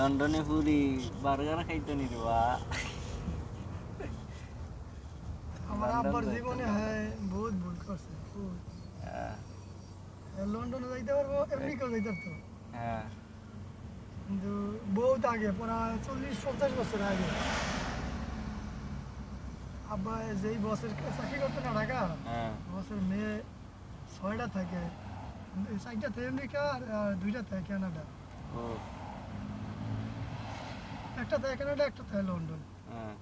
লন্ডনে পুরি বার্গার খাইতো নি বা আমার আব্বার জীবনে হ্যাঁ বহুত ভুল করছে লন্ডনে যাইতে পারব যাইতে পারতো হ্যাঁ কিন্তু বহুত আগে প্রায় চল্লিশ পঞ্চাশ বছর আগে। আব্বা যেই বছর চাকরি করতো না ঢাকা হ্যাঁ। বছর মেয়ে ছয়টা থাকে। চারটা থাকে আমেরিকা আর দুইটা থাকে কানাডা। একটা থাকে কানাডা একটা থাকে লন্ডন। হ্যাঁ।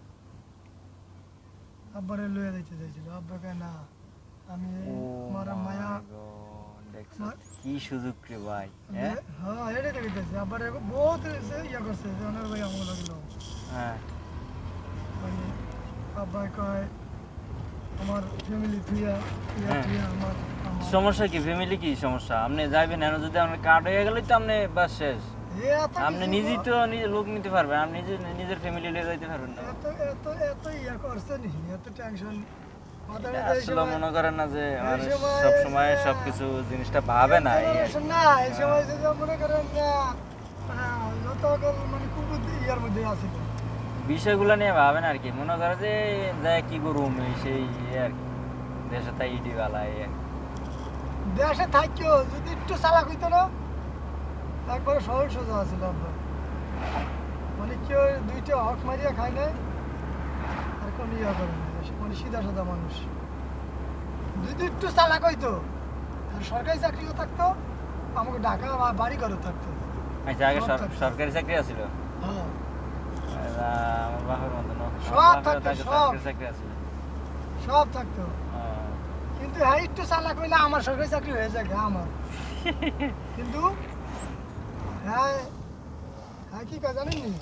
আব্বারে লইয়া দিতে চাইছিল। আব্বা কয় না আমি আমার মায়া কি সুযোগ রে ভাই হ্যাঁ? হ্যাঁ এটাই দেখে আব্বারে বহুত ইয়া করছে যে ভাই আমার লাগল হ্যাঁ। মানে আব্বা কয় আমার ফ্যামিলি থুইয়া ইয়া হ্যাঁ। থুইয়া আমার সমস্যা কি? ফ্যামিলি কি সমস্যা? আপনি যাইবেন এনে যদি আপনার কার্ড হয়ে গেলে তো আপনি বাস শেষ। আপনি কিছু নিজেই তো নিজে লোক নিতে পারবেন আপনি নিজে নিজের ফ্যামিলি নিয়ে যাইতে পারবেন না। এত এত এত ইয়া করছে নি এত টেনশন আসলে মনে করেন না যে মানুষ সব সময় যে- সবকিছু জিনিসটা ভাবে না। না এই সময় যে যে মনে করেন যে হ্যাঁ, যত মানে কুকুর ইয়ার মধ্যে আছে। বিষয়গুলো নিয়ে ভাবেন আর কি। মনে করে যে যায় কি করুম সেই আর কি। দেশে তাই ইডি এই আর দেশে থাকিও যদি একটু চালাক হইতো না একবারে সহজ সোজা আছিল আমরা মানে কেউ দুইটা হক মারিয়া খায় নাই আর কোন ইয়া করে না মানে সিধা সাদা মানুষ। যদি একটু চালাক হইতো সরকারি চাকরিও থাকতো আমাকে ঢাকা বা বাড়ি ঘরে থাকতো। আচ্ছা আগে থাকতো। সরকারি। চাকরি আছিল? হ্যাঁ। সব থাকতো, সব। সব থাকতো। হ্যাঁ। কিন্তু হ্যাঁ একটু চালাক হইলে আমার সরকারি চাকরি হয়ে যায় আমার। কিন্তু হ্যাঁ হ্যাঁ কি কয় জানেন নি